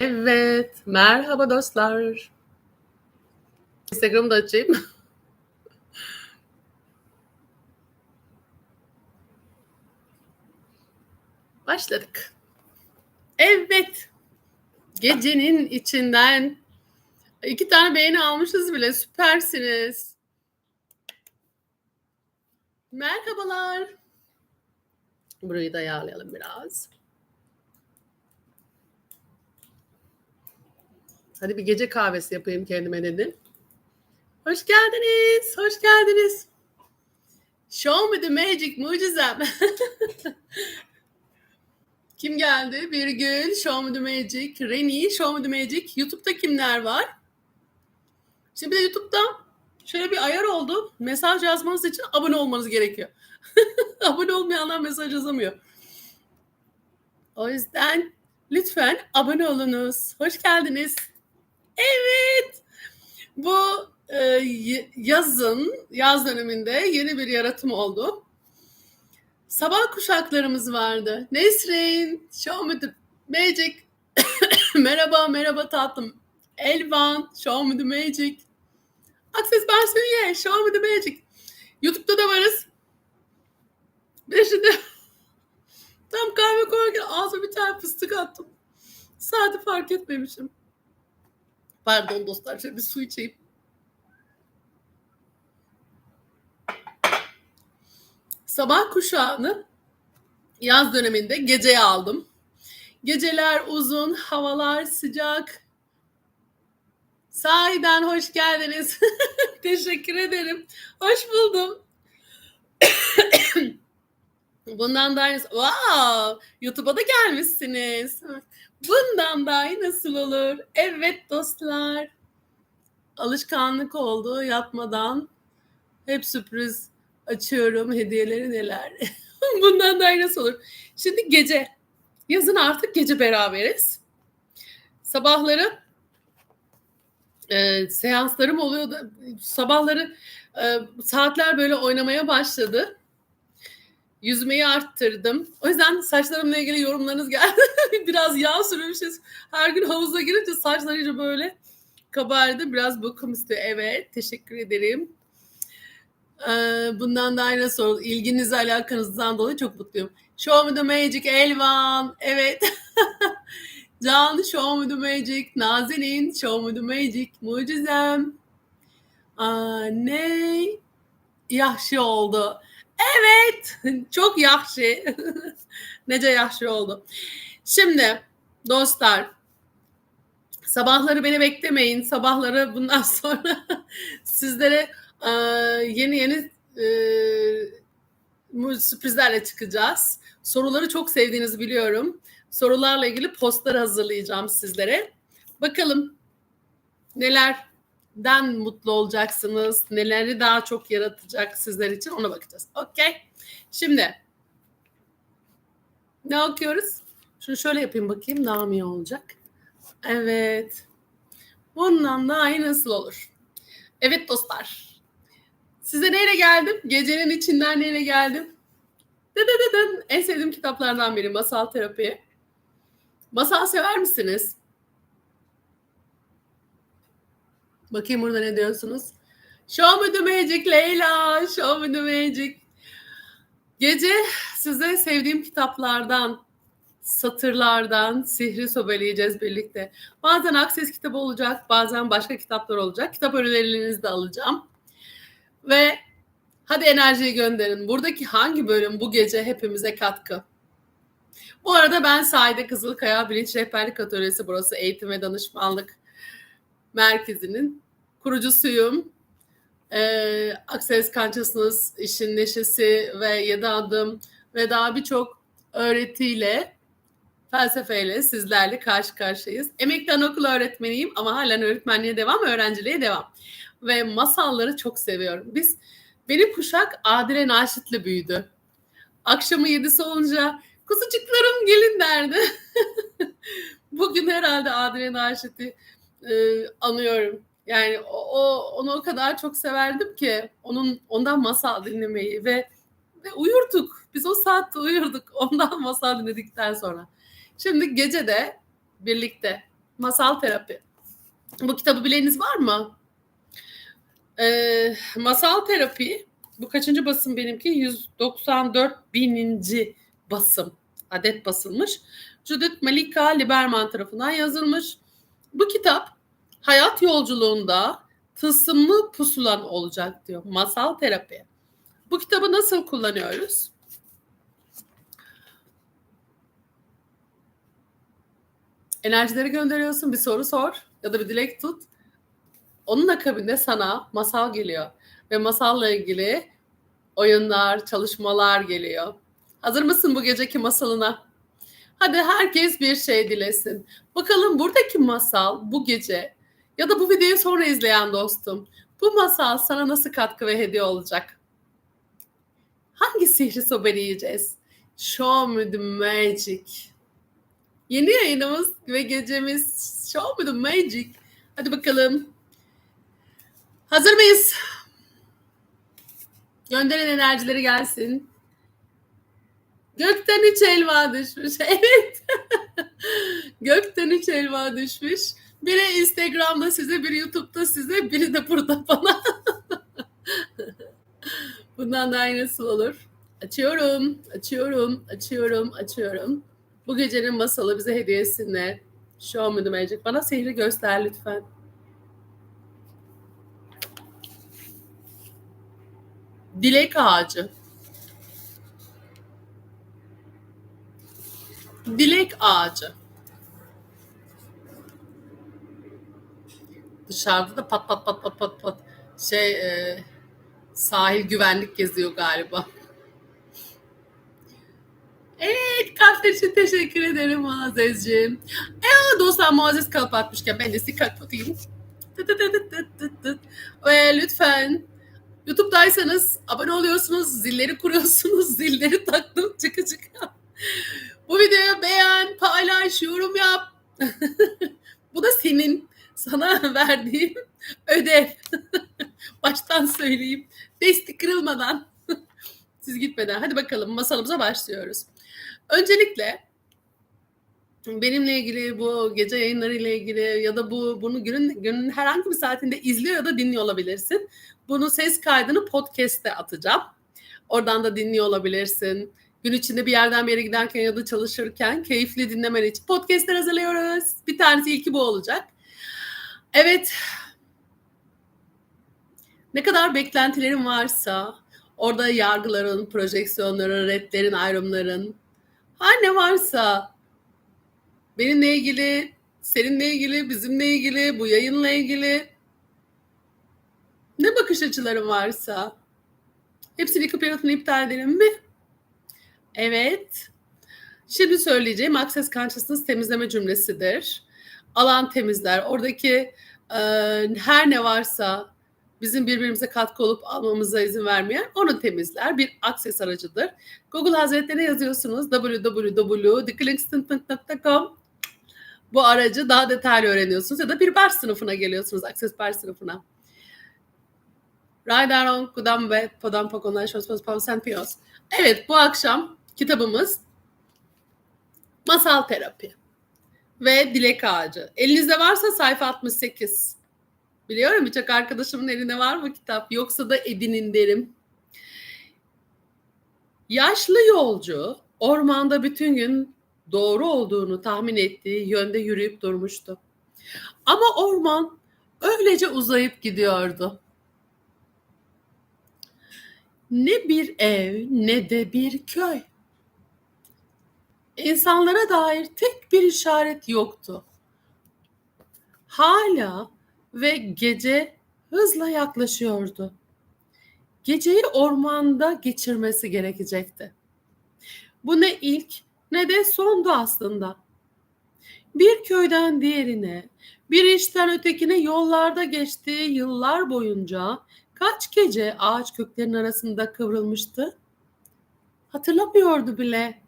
Evet, merhaba dostlar. Instagram'ı da açayım. Başladık. Evet, gecenin içinden iki tane beğeni almışız bile. Süpersiniz. Merhabalar. Burayı da ayarlayalım biraz. Hadi bir gece kahvesi yapayım kendime dedim. Hoş geldiniz, hoş geldiniz. Show me the magic, mucizem. Kim geldi? Birgül, Show me the magic. Reni, Show me the magic. YouTube'da kimler var? Şimdi de YouTube'da şöyle bir ayar oldu. Mesaj yazmanız için abone olmanız gerekiyor. abone olmayanlar mesaj yazamıyor. O yüzden lütfen abone olunuz. Hoş geldiniz. Evet. Bu e, yazın, yaz döneminde yeni bir yaratım oldu. Sabah kuşaklarımız vardı. Nesrin, Show Me The Magic. merhaba, merhaba tatlım. Elvan, Show Me The Magic. Akses ben Sünye, Show Me The Magic. YouTube'da da varız. Bir şimdi tam kahve koyarken ağzıma bir tane fıstık attım. Saati fark etmemişim. Pardon dostlar şöyle bir su içeyim. Sabah kuşağını yaz döneminde geceye aldım. Geceler uzun, havalar sıcak. Sahiden hoş geldiniz. Teşekkür ederim. Hoş buldum. Bundan daha iyi. Wow! YouTube'a da gelmişsiniz. Bundan daha iyi nasıl olur? Evet dostlar. Alışkanlık oldu yatmadan. Hep sürpriz açıyorum. Hediyeleri neler? Bundan daha iyi nasıl olur? Şimdi gece. Yazın artık gece beraberiz. Sabahları e, seanslarım oluyor da sabahları e, saatler böyle oynamaya başladı. Yüzmeyi arttırdım. O yüzden saçlarımla ilgili yorumlarınız geldi. Biraz yağ sürmüşüz. Her gün havuza girince saçlar iyice böyle kabardı. Biraz bakım istiyor. Evet. Teşekkür ederim. Ee, bundan da aynı soru. İlginiz alakanızdan dolayı çok mutluyum. Show me the magic Elvan. Evet. Can show me the magic. Nazenin show me the magic. Mucizem. Aa, ne? Yahşi oldu. Evet. Çok yaxşı. Nece yaxşı oldu. Şimdi dostlar sabahları beni beklemeyin. Sabahları bundan sonra sizlere e, yeni yeni e, sürprizlerle çıkacağız. Soruları çok sevdiğinizi biliyorum. Sorularla ilgili postlar hazırlayacağım sizlere. Bakalım neler den mutlu olacaksınız? Neleri daha çok yaratacak sizler için ona bakacağız. Okey. Şimdi ne okuyoruz? Şunu şöyle yapayım bakayım daha mı iyi olacak? Evet. Bundan daha iyi nasıl olur? Evet dostlar. Size neyle geldim? Gecenin içinden neyle geldim? Dıdıdıdın. En sevdiğim kitaplardan biri Masal Terapi. Masal sever misiniz? Bakayım burada ne diyorsunuz? Show me the magic Leyla. Show me the magic. Gece size sevdiğim kitaplardan, satırlardan sihri sobeleyeceğiz birlikte. Bazen Akses kitabı olacak, bazen başka kitaplar olacak. Kitap önerilerinizi de alacağım. Ve hadi enerjiyi gönderin. Buradaki hangi bölüm bu gece hepimize katkı? Bu arada ben Saide Kızılkaya Bilinç Rehberlik Atölyesi burası eğitim ve danışmanlık merkezinin kurucusuyum. Ee, Access Consciousness işin neşesi ve yedi adım ve daha birçok öğretiyle felsefeyle sizlerle karşı karşıyayız. Emekli anaokulu öğretmeniyim ama halen öğretmenliğe devam, öğrenciliğe devam. Ve masalları çok seviyorum. Biz benim kuşak Adile Naşit'le büyüdü. Akşamı yedisi olunca kuzucuklarım gelin derdi. Bugün herhalde Adile Naşit'i e, anıyorum. Yani o, o onu o kadar çok severdim ki onun ondan masal dinlemeyi ve ve uyurduk. Biz o saatte uyurduk ondan masal dinledikten sonra. Şimdi gece de birlikte Masal Terapi. Bu kitabı bileniniz var mı? Ee, Masal Terapi bu kaçıncı basım benimki? 194 bininci basım. Adet basılmış. Judith Malika Liberman tarafından yazılmış. Bu kitap hayat yolculuğunda tılsımlı pusulan olacak diyor. Masal terapi. Bu kitabı nasıl kullanıyoruz? Enerjileri gönderiyorsun, bir soru sor ya da bir dilek tut. Onun akabinde sana masal geliyor ve masalla ilgili oyunlar, çalışmalar geliyor. Hazır mısın bu geceki masalına? Hadi herkes bir şey dilesin. Bakalım buradaki masal bu gece ya da bu videoyu sonra izleyen dostum. Bu masal sana nasıl katkı ve hediye olacak? Hangi sihri sobeli yiyeceğiz? Show me the magic. Yeni yayınımız ve gecemiz Show me the magic. Hadi bakalım. Hazır mıyız? Gönderen enerjileri gelsin. Gökten üç elma düşmüş. Evet. Gökten üç elma düşmüş. Biri Instagram'da size, biri YouTube'da size, biri de burada bana. Bundan da aynısı olur. Açıyorum, açıyorum, açıyorum, açıyorum. Bu gecenin masalı bize hediyesine. Show me the magic. Bana sihri göster lütfen. Dilek ağacı. Dilek ağacı. Dışarıda da pat pat pat pat pat pat şey e, sahil güvenlik geziyor galiba. Evet kalpler için teşekkür ederim Muazzezciğim. E, dostlar Muazzez kalp atmışken ben de size kalp atayım. Tıt tıt tıt tıt tıt tıt. Ve lütfen YouTube'daysanız abone oluyorsunuz, zilleri kuruyorsunuz, zilleri taktım çıkı çıkı. Bu videoya beğen, paylaş, yorum yap. Bu da senin sana verdiğim ödev. Baştan söyleyeyim. Testi kırılmadan. Siz gitmeden. Hadi bakalım masalımıza başlıyoruz. Öncelikle benimle ilgili bu gece yayınları ile ilgili ya da bu bunu günün günün herhangi bir saatinde izliyor ya da dinliyor olabilirsin. Bunu ses kaydını podcast'te atacağım. Oradan da dinliyor olabilirsin. Gün içinde bir yerden bir yere giderken ya da çalışırken keyifli dinlemen için podcastler hazırlıyoruz. Bir tanesi ilki bu olacak. Evet. Ne kadar beklentilerin varsa orada yargıların, projeksiyonların, redlerin, ayrımların her ne varsa benimle ilgili, seninle ilgili, bizimle ilgili, bu yayınla ilgili ne bakış açıların varsa hepsini yıkıp iptal edelim mi? Evet. Şimdi söyleyeceğim Access Consciousness temizleme cümlesidir. Alan temizler. Oradaki e, her ne varsa bizim birbirimize katkı olup almamıza izin vermeyen onu temizler. Bir access aracıdır. Google Hazretlerine yazıyorsunuz www.theclickston.com bu aracı daha detaylı öğreniyorsunuz ya da bir bar sınıfına geliyorsunuz. Access bar sınıfına. Raydaron Kudam ve Podam Pokonay Şosmos Pavsen Pios. Evet bu akşam kitabımız Masal Terapi ve Dilek Ağacı. Elinizde varsa sayfa 68. Biliyorum birçok arkadaşımın elinde var bu kitap. Yoksa da edinin derim. Yaşlı yolcu ormanda bütün gün doğru olduğunu tahmin ettiği yönde yürüyüp durmuştu. Ama orman öylece uzayıp gidiyordu. Ne bir ev ne de bir köy. İnsanlara dair tek bir işaret yoktu. Hala ve gece hızla yaklaşıyordu. Geceyi ormanda geçirmesi gerekecekti. Bu ne ilk ne de sondu aslında. Bir köyden diğerine, bir işten ötekine yollarda geçtiği yıllar boyunca kaç gece ağaç köklerinin arasında kıvrılmıştı? Hatırlamıyordu bile.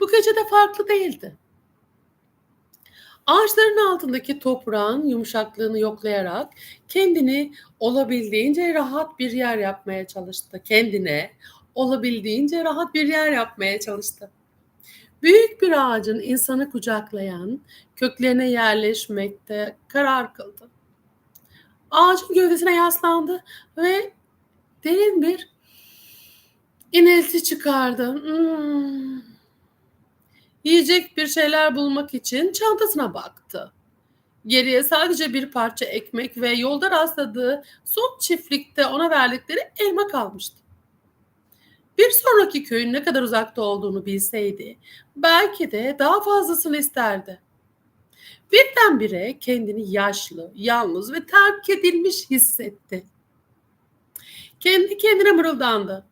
Bu gece de farklı değildi. Ağaçların altındaki toprağın yumuşaklığını yoklayarak kendini olabildiğince rahat bir yer yapmaya çalıştı. Kendine olabildiğince rahat bir yer yapmaya çalıştı. büyük bir ağacın insanı kucaklayan, köklerine yerleşmekte karar kıldı. Ağacın gövdesine yaslandı ve derin bir inilti çıkardı. Hmm. Yiyecek bir şeyler bulmak için çantasına baktı. Geriye sadece bir parça ekmek ve yolda rastladığı son çiftlikte ona verdikleri elma kalmıştı. Bir sonraki köyün ne kadar uzakta olduğunu bilseydi belki de daha fazlasını isterdi. Birdenbire kendini yaşlı, yalnız ve terk edilmiş hissetti. Kendi kendine mırıldandı.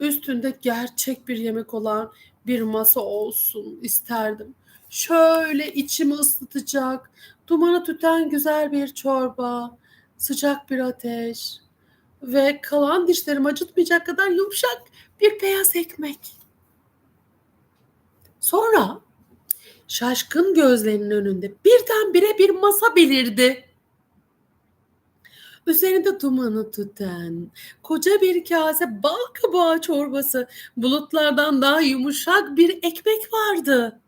Üstünde gerçek bir yemek olan bir masa olsun isterdim. Şöyle içimi ısıtacak, dumanı tüten güzel bir çorba, sıcak bir ateş ve kalan dişlerimi acıtmayacak kadar yumuşak bir beyaz ekmek. Sonra şaşkın gözlerinin önünde birdenbire bir masa belirdi. Üzerinde dumanı tüten, koca bir kase bal kabağı çorbası, bulutlardan daha yumuşak bir ekmek vardı.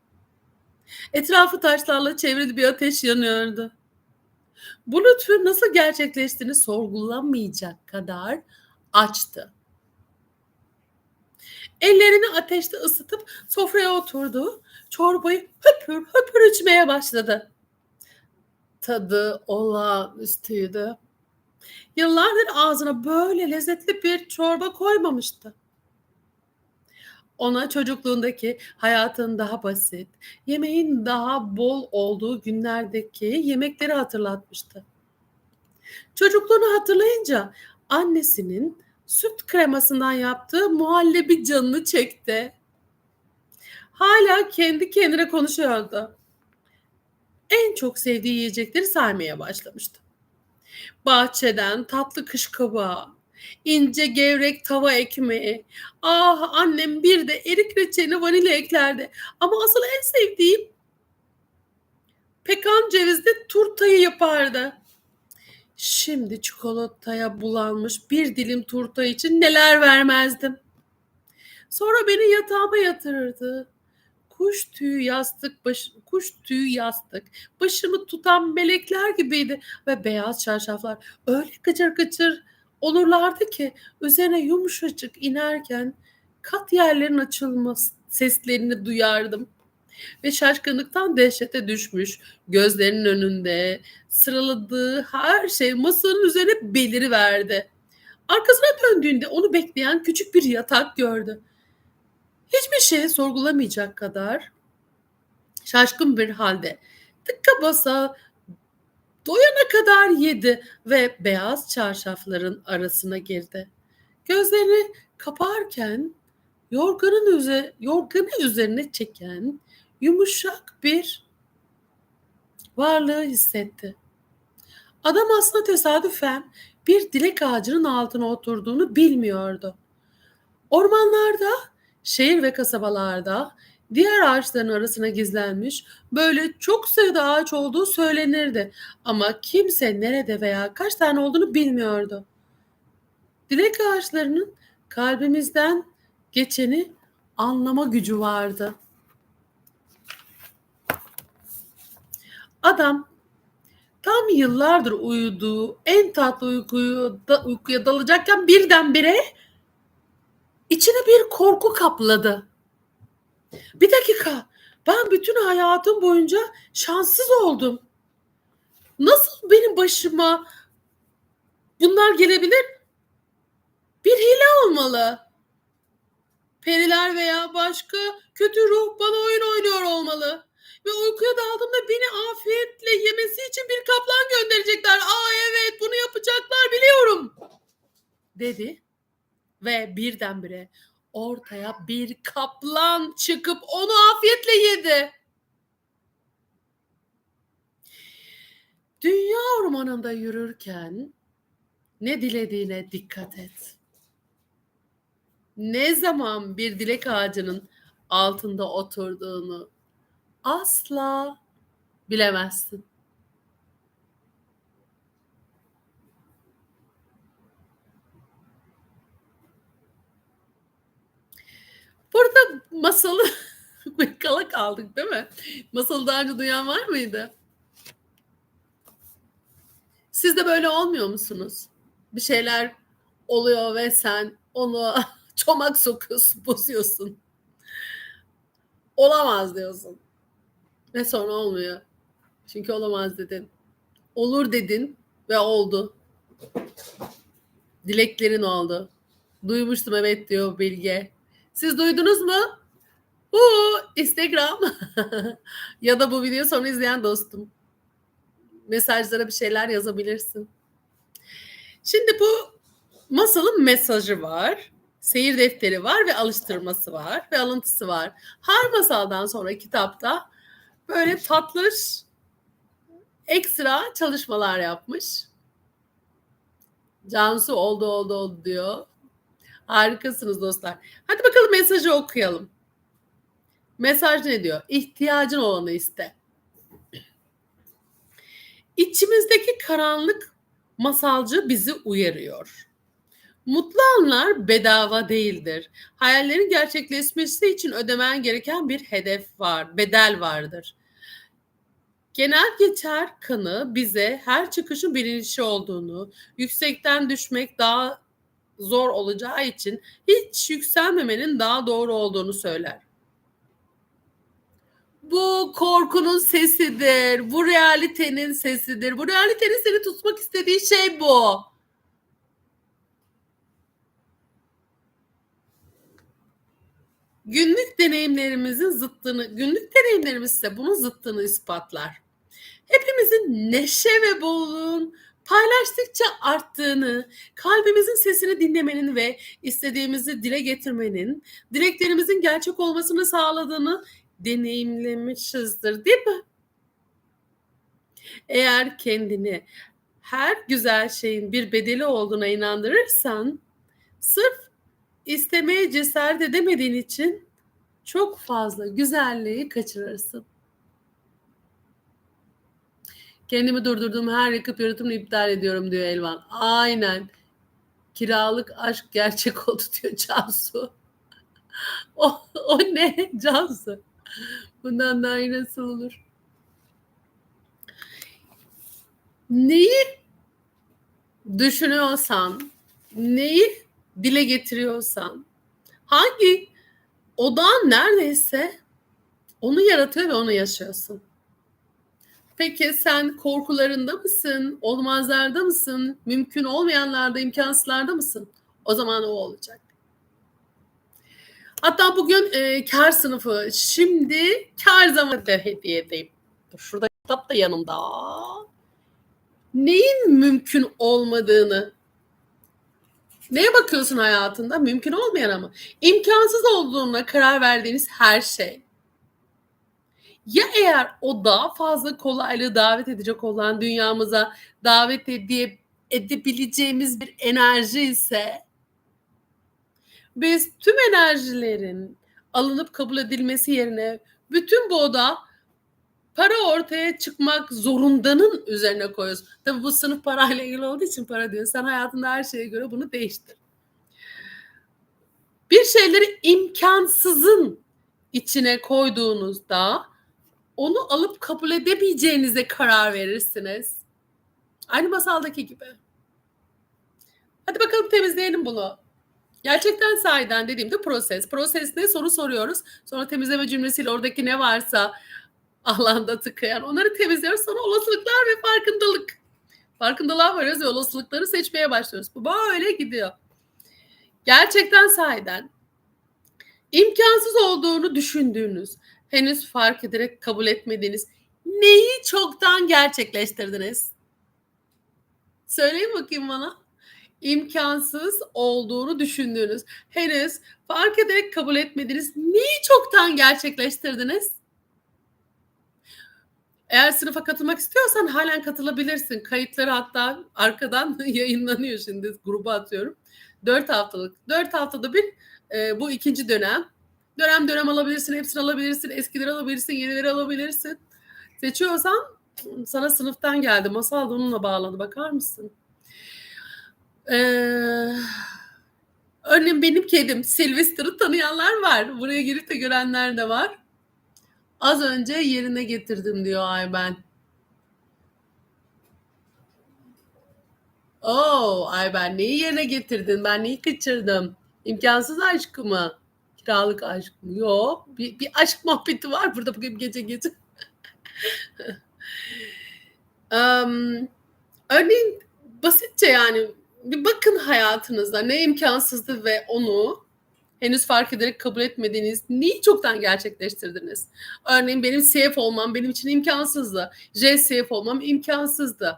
Etrafı taşlarla çevrili bir ateş yanıyordu. Bu lütfün nasıl gerçekleştiğini sorgulamayacak kadar açtı. Ellerini ateşte ısıtıp sofraya oturdu. Çorbayı höpür höpür içmeye başladı. Tadı olağanüstüydü. Yıllardır ağzına böyle lezzetli bir çorba koymamıştı. Ona çocukluğundaki hayatın daha basit, yemeğin daha bol olduğu günlerdeki yemekleri hatırlatmıştı. Çocukluğunu hatırlayınca annesinin süt kremasından yaptığı muhallebi canını çekti. Hala kendi kendine konuşuyordu. En çok sevdiği yiyecekleri saymaya başlamıştı. Bahçeden tatlı kış kabağı, ince gevrek tava ekmeği. Ah annem bir de erik reçelini vanilya eklerdi. Ama asıl en sevdiğim pekan cevizli turtayı yapardı. Şimdi çikolataya bulanmış bir dilim turta için neler vermezdim. Sonra beni yatağıma yatırırdı. Kuş tüyü yastık, baş, kuş tüyü yastık. Başımı tutan melekler gibiydi ve beyaz çarşaflar öyle gıcır gıcır olurlardı ki üzerine yumuşacık inerken kat yerlerin açılması seslerini duyardım. Ve şaşkınlıktan dehşete düşmüş gözlerinin önünde sıraladığı her şey masanın üzerine beliri verdi. Arkasına döndüğünde onu bekleyen küçük bir yatak gördü. Hiçbir şey sorgulamayacak kadar şaşkın bir halde tıkka basa doyana kadar yedi ve beyaz çarşafların arasına girdi. Gözlerini kaparken yorganın üze, yorganı üzerine çeken yumuşak bir varlığı hissetti. Adam aslında tesadüfen bir dilek ağacının altına oturduğunu bilmiyordu. Ormanlarda, şehir ve kasabalarda diğer ağaçların arasına gizlenmiş böyle çok sayıda ağaç olduğu söylenirdi. Ama kimse nerede veya kaç tane olduğunu bilmiyordu. Dilek ağaçlarının kalbimizden geçeni anlama gücü vardı. Adam tam yıllardır uyuduğu en tatlı uykuyu da, uykuya dalacakken birdenbire içine bir korku kapladı. Bir dakika. Ben bütün hayatım boyunca şanssız oldum. Nasıl benim başıma bunlar gelebilir? Bir hile olmalı. Periler veya başka kötü ruh bana oyun oynuyor olmalı. Ve uykuya daldığımda beni afiyetle yemesi için bir kaplan gönderecekler. Aa evet bunu yapacaklar biliyorum. Dedi ve birdenbire ortaya bir kaplan çıkıp onu afiyetle yedi. Dünya ormanında yürürken ne dilediğine dikkat et. Ne zaman bir dilek ağacının altında oturduğunu asla bilemezsin. Burada masalı kala kaldık değil mi? Masalı daha önce duyan var mıydı? Siz de böyle olmuyor musunuz? Bir şeyler oluyor ve sen onu çomak sokuyorsun, bozuyorsun. Olamaz diyorsun. Ve sonra olmuyor. Çünkü olamaz dedin. Olur dedin ve oldu. Dileklerin oldu. Duymuştum evet diyor Bilge. Siz duydunuz mu? Uuu Instagram ya da bu video sonra izleyen dostum. Mesajlara bir şeyler yazabilirsin. Şimdi bu masalın mesajı var. Seyir defteri var ve alıştırması var ve alıntısı var. Her masaldan sonra kitapta böyle tatlış ekstra çalışmalar yapmış. Cansu oldu oldu oldu diyor. Harikasınız dostlar. Hadi bakalım mesajı okuyalım. Mesaj ne diyor? İhtiyacın olanı iste. İçimizdeki karanlık masalcı bizi uyarıyor. Mutlu anlar bedava değildir. Hayallerin gerçekleşmesi için ödemen gereken bir hedef var, bedel vardır. Genel geçer kanı bize her çıkışın bilinçli olduğunu, yüksekten düşmek daha zor olacağı için hiç yükselmemenin daha doğru olduğunu söyler. Bu korkunun sesidir. Bu realitenin sesidir. Bu realitenin seni tutmak istediği şey bu. Günlük deneyimlerimizin zıttını, günlük deneyimlerimiz ise bunun zıttını ispatlar. Hepimizin neşe ve bolluğun paylaştıkça arttığını, kalbimizin sesini dinlemenin ve istediğimizi dile getirmenin, dileklerimizin gerçek olmasını sağladığını deneyimlemişizdir değil mi? Eğer kendini her güzel şeyin bir bedeli olduğuna inandırırsan sırf istemeye cesaret edemediğin için çok fazla güzelliği kaçırırsın. Kendimi durdurduğum her yakıp yaratımını iptal ediyorum diyor Elvan. Aynen. Kiralık aşk gerçek oldu diyor Cansu. o, o ne Cansu? Bundan daha iyi nasıl olur? Neyi düşünüyorsan, neyi dile getiriyorsan, hangi odan neredeyse onu yaratıyor ve onu yaşıyorsun. Peki sen korkularında mısın? Olmazlarda mısın? Mümkün olmayanlarda, imkansızlarda mısın? O zaman o olacak. Hatta bugün e, kar sınıfı. Şimdi kar zamanı da hediye edeyim. Şurada kitap da yanımda. Neyin mümkün olmadığını Neye bakıyorsun hayatında? Mümkün olmayan ama. imkansız olduğuna karar verdiğiniz her şey. Ya eğer o daha fazla kolaylığı davet edecek olan dünyamıza davet edip edebileceğimiz bir enerji ise biz tüm enerjilerin alınıp kabul edilmesi yerine bütün bu oda para ortaya çıkmak zorundanın üzerine koyuyoruz. Tabii bu sınıf parayla ilgili olduğu için para diyor. Sen hayatında her şeye göre bunu değiştir. Bir şeyleri imkansızın içine koyduğunuzda onu alıp kabul edemeyeceğinize karar verirsiniz. Aynı masaldaki gibi. Hadi bakalım temizleyelim bunu. Gerçekten sahiden dediğimde proses. Proses ne? Soru soruyoruz. Sonra temizleme cümlesiyle oradaki ne varsa alanda tıkayan onları temizliyoruz. Sonra olasılıklar ve farkındalık. Farkındalığa varıyoruz ve olasılıkları seçmeye başlıyoruz. Bu böyle gidiyor. Gerçekten sahiden imkansız olduğunu düşündüğünüz, henüz fark ederek kabul etmediğiniz neyi çoktan gerçekleştirdiniz? Söyleyin bakayım bana. İmkansız olduğunu düşündüğünüz, henüz fark ederek kabul etmediğiniz neyi çoktan gerçekleştirdiniz? Eğer sınıfa katılmak istiyorsan halen katılabilirsin. Kayıtları hatta arkadan yayınlanıyor şimdi gruba atıyorum. Dört haftalık. Dört haftada bir e, bu ikinci dönem. Dönem dönem alabilirsin, hepsini alabilirsin, eskileri alabilirsin, yenileri alabilirsin. Seçiyorsan sana sınıftan geldi. Masal da onunla bağladı. Bakar mısın? Ee, Örneğin benim kedim Sylvester'ı tanıyanlar var. Buraya girip de görenler de var. Az önce yerine getirdim diyor Ayben. Oo Ayben neyi yerine getirdin? Ben neyi kaçırdım? İmkansız aşk mı? Kiralık aşk mı? Yok. Bir, bir aşk muhabbeti var burada bugün gece gece. um, örneğin basitçe yani bir bakın hayatınızda ne imkansızdı ve onu henüz fark ederek kabul etmediğiniz neyi çoktan gerçekleştirdiniz? Örneğin benim CF olmam benim için imkansızdı. JCF olmam imkansızdı.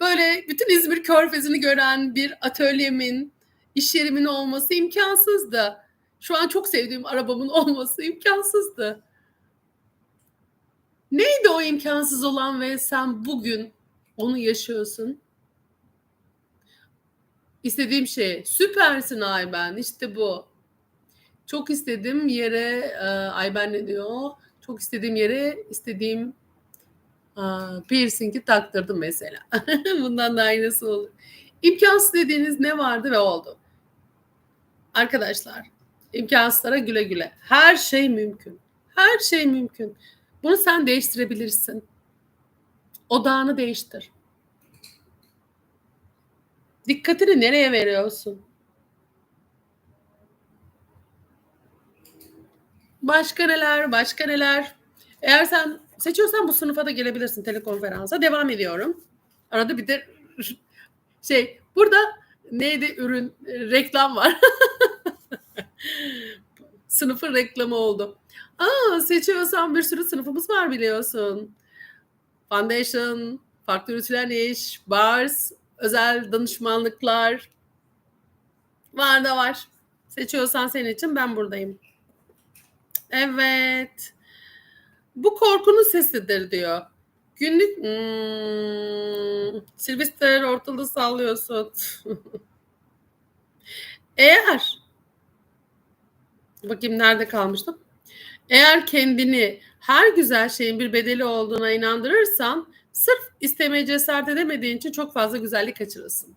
Böyle bütün İzmir Körfezi'ni gören bir atölyemin, iş yerimin olması imkansızdı. Şu an çok sevdiğim arabamın olması imkansızdı. Neydi o imkansız olan ve sen bugün onu yaşıyorsun? İstediğim şey. Süpersin Ayben. İşte bu. Çok istediğim yere e, Ayben ne diyor? Çok istediğim yere istediğim Aa, piercing'i taktırdım mesela. Bundan da aynısı olur. İmkansız dediğiniz ne vardı ve oldu. Arkadaşlar, imkansızlara güle güle. Her şey mümkün. Her şey mümkün. Bunu sen değiştirebilirsin. Odağını değiştir. Dikkatini nereye veriyorsun? Başka neler, başka neler? Eğer sen seçiyorsan bu sınıfa da gelebilirsin telekonferansa. Devam ediyorum. Arada bir de şey burada neydi ürün reklam var. Sınıfın reklamı oldu. Aa, seçiyorsan bir sürü sınıfımız var biliyorsun. Foundation, farklı üretilen iş, bars, özel danışmanlıklar. Var da var. Seçiyorsan senin için ben buradayım. Evet. Bu korkunun sesidir diyor. Günlük hmm, Sylvester ortalığı sallıyorsun. Eğer bakayım nerede kalmıştım? Eğer kendini her güzel şeyin bir bedeli olduğuna inandırırsan sırf istemeye cesaret edemediğin için çok fazla güzellik kaçırırsın.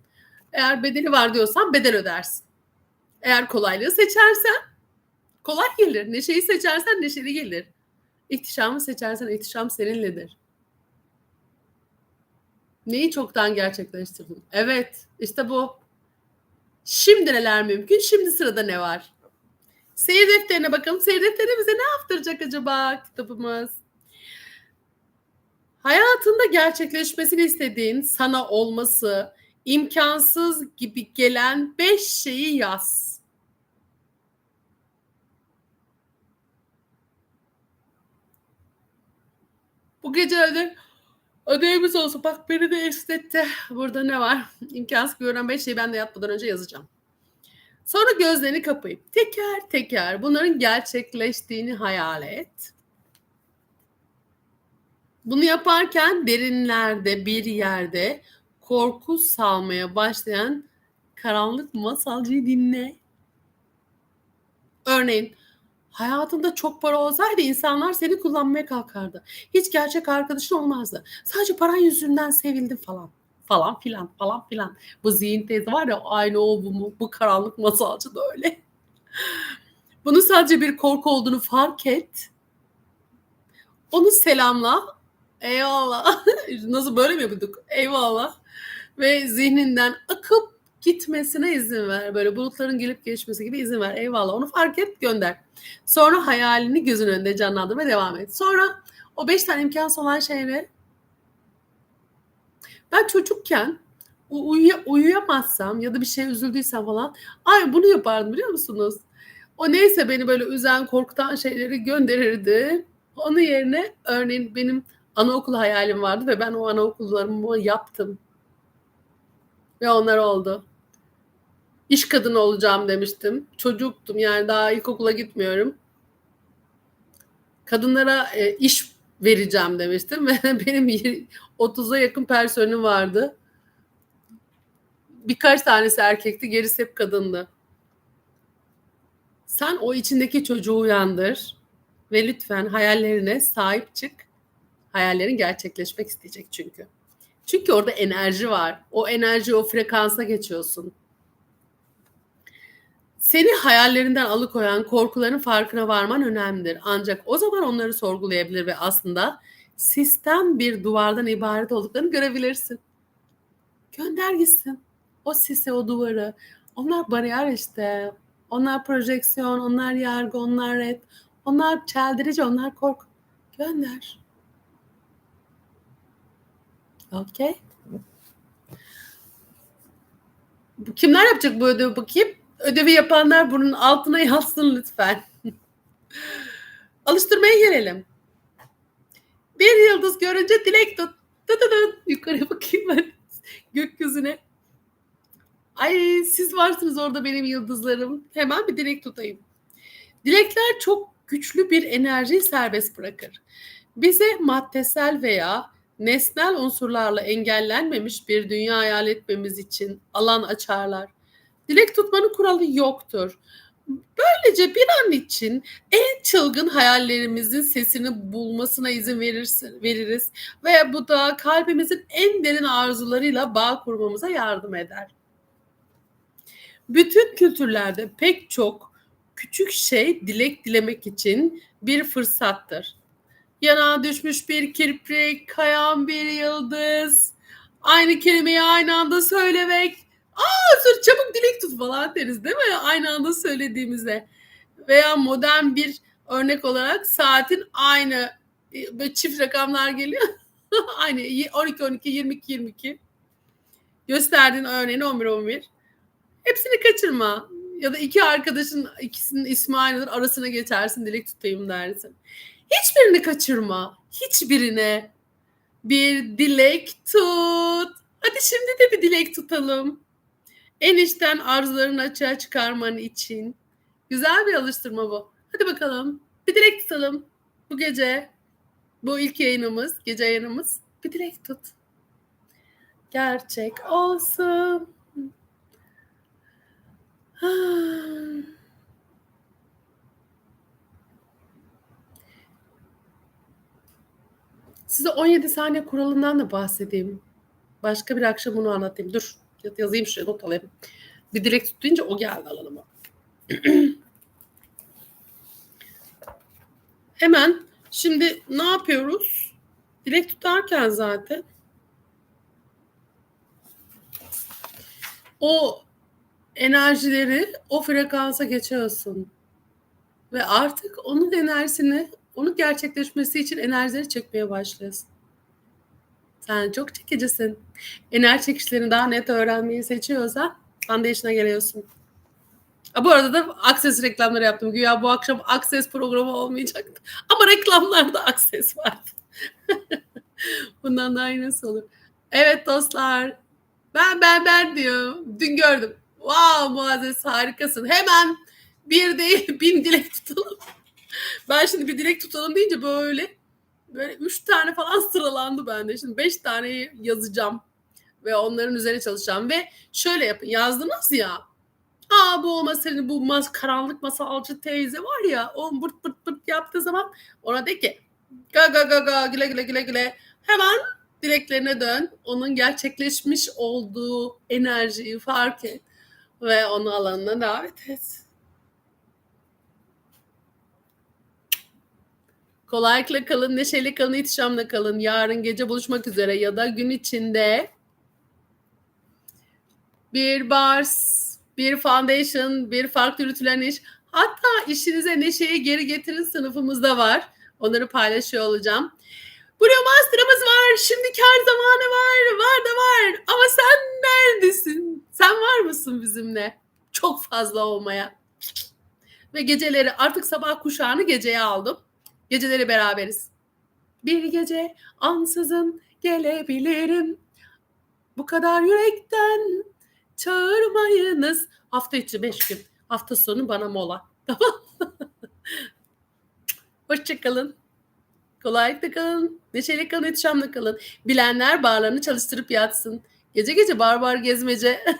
Eğer bedeli var diyorsan bedel ödersin. Eğer kolaylığı seçersen kolay gelir. Neşeyi seçersen neşeli gelir. İhtişamı seçersen ihtişam seninledir. Neyi çoktan gerçekleştirdin? Evet, işte bu. Şimdi neler mümkün? Şimdi sırada ne var? Seyir defterine bakalım. Seyir defterine bize ne yaptıracak acaba kitabımız? Hayatında gerçekleşmesini istediğin, sana olması imkansız gibi gelen beş şeyi yaz. Bu gece ödev, ödevimiz olsun. Bak beni de esnetti. Burada ne var? İmkansız gören beş şeyi ben de yatmadan önce yazacağım. Sonra gözlerini kapayıp teker teker bunların gerçekleştiğini hayal et. Bunu yaparken derinlerde bir yerde korku salmaya başlayan karanlık masalcıyı dinle. Örneğin hayatında çok para olsaydı insanlar seni kullanmaya kalkardı. Hiç gerçek arkadaşın olmazdı. Sadece paran yüzünden sevildin falan. Falan filan falan filan. Bu zihin tezi var ya aynı o bu? Bu karanlık masalcı da öyle. Bunu sadece bir korku olduğunu fark et. Onu selamla. Eyvallah. Nasıl böyle mi yapıyorduk? Eyvallah. Ve zihninden akıp gitmesine izin ver. Böyle bulutların gelip geçmesi gibi izin ver. Eyvallah. Onu fark et, gönder. Sonra hayalini gözün önünde canlandırmaya devam et. Sonra o beş tane imkansız olan şeyleri ben çocukken uyuya, uyuyamazsam ya da bir şey üzüldüysem falan ay bunu yapardım biliyor musunuz? O neyse beni böyle üzen, korkutan şeyleri gönderirdi. Onun yerine örneğin benim anaokulu hayalim vardı ve ben o anaokullarımı yaptım. Ve onlar oldu. İş kadını olacağım demiştim. Çocuktum yani daha ilkokula gitmiyorum. Kadınlara e, iş vereceğim demiştim ve benim 30'a yakın personelim vardı. Birkaç tanesi erkekti, gerisi hep kadındı. Sen o içindeki çocuğu uyandır ve lütfen hayallerine sahip çık. Hayallerin gerçekleşmek isteyecek çünkü. Çünkü orada enerji var. O enerji, o frekansa geçiyorsun. Seni hayallerinden alıkoyan korkuların farkına varman önemlidir. Ancak o zaman onları sorgulayabilir ve aslında sistem bir duvardan ibaret olduklarını görebilirsin. Gönder gitsin. O sisi, o duvarı. Onlar bariyer işte. Onlar projeksiyon, onlar yargı, onlar red. Onlar çeldirici, onlar korku. Gönder. Okey. Kimler yapacak bu ödevi bakayım? Ödevi yapanlar bunun altına yazsın lütfen. Alıştırmaya gelelim. Bir yıldız görünce dilek tut. Tıtıdın. Yukarıya bakayım ben gökyüzüne. Ay siz varsınız orada benim yıldızlarım. Hemen bir dilek tutayım. Dilekler çok güçlü bir enerjiyi serbest bırakır. Bize maddesel veya nesnel unsurlarla engellenmemiş bir dünya hayal etmemiz için alan açarlar. Dilek tutmanın kuralı yoktur. Böylece bir an için en çılgın hayallerimizin sesini bulmasına izin verirsin, veririz ve bu da kalbimizin en derin arzularıyla bağ kurmamıza yardım eder. Bütün kültürlerde pek çok küçük şey dilek dilemek için bir fırsattır. Yana düşmüş bir kirpik, kayan bir yıldız, aynı kelimeyi aynı anda söylemek, aa dur çabuk dilek tut falan deriz değil mi? Aynı anda söylediğimizde. Veya modern bir örnek olarak saatin aynı böyle çift rakamlar geliyor. aynı 12 12 22 22. Gösterdiğin örneğin 11 11. Hepsini kaçırma. Ya da iki arkadaşın ikisinin ismi aynıdır arasına geçersin dilek tutayım dersin. Hiçbirini kaçırma. Hiçbirine bir dilek tut. Hadi şimdi de bir dilek tutalım. En içten arzularını açığa çıkarman için. Güzel bir alıştırma bu. Hadi bakalım. Bir dilek tutalım. Bu gece bu ilk yayınımız, gece yayınımız. Bir dilek tut. Gerçek olsun. Size 17 saniye kuralından da bahsedeyim. Başka bir akşam bunu anlatayım. Dur yazayım şuraya not alayım. Bir dilek tut deyince o geldi alanıma. Hemen şimdi ne yapıyoruz? Dilek tutarken zaten o enerjileri o frekansa geçiyorsun. Ve artık onun enerjisini, onun gerçekleşmesi için enerjileri çekmeye başlıyorsun. Sen çok çekicisin. Enerji çekişlerini daha net öğrenmeyi seçiyorsan foundation'a geliyorsun. Ha, bu arada da Access reklamları yaptım. Güya bu akşam Access programı olmayacaktı. Ama reklamlarda Access vardı. Bundan daha iyi nasıl olur? Evet dostlar. Ben ben ben diyor. Dün gördüm. Wow Muazzez harikasın. Hemen bir değil bin dilek tutalım. Ben şimdi bir dilek tutalım deyince böyle böyle üç tane falan sıralandı bende. Şimdi beş tane yazacağım ve onların üzerine çalışacağım ve şöyle yapın yazdınız ya Aa bu olmaz senin bu mas karanlık masalcı teyze var ya o bırt bırt bırt yaptığı zaman ona de ki ga ga ga ga güle güle güle güle hemen dileklerine dön. Onun gerçekleşmiş olduğu enerjiyi fark et ve onu alanına davet et. Kolaylıkla kalın, neşeli kalın, ihtişamla kalın. Yarın gece buluşmak üzere ya da gün içinde bir bars, bir foundation, bir farklı yürütülen iş. Hatta işinize neşeyi geri getirin sınıfımızda var. Onları paylaşıyor olacağım. Blue Master'ımız var. Şimdi kar zamanı var. Var da var. Ama sen neredesin? Sen var mısın bizimle? Çok fazla olmaya. Ve geceleri artık sabah kuşağını geceye aldım. Geceleri beraberiz. Bir gece ansızın gelebilirim. Bu kadar yürekten çağırmayınız. Hafta içi beş gün. Hafta sonu bana mola. Tamam Hoşçakalın. Kolaylıkla kalın. Neşeli kalın, ihtişamla kalın. Bilenler bağlarını çalıştırıp yatsın. Gece gece bar bar gezmece.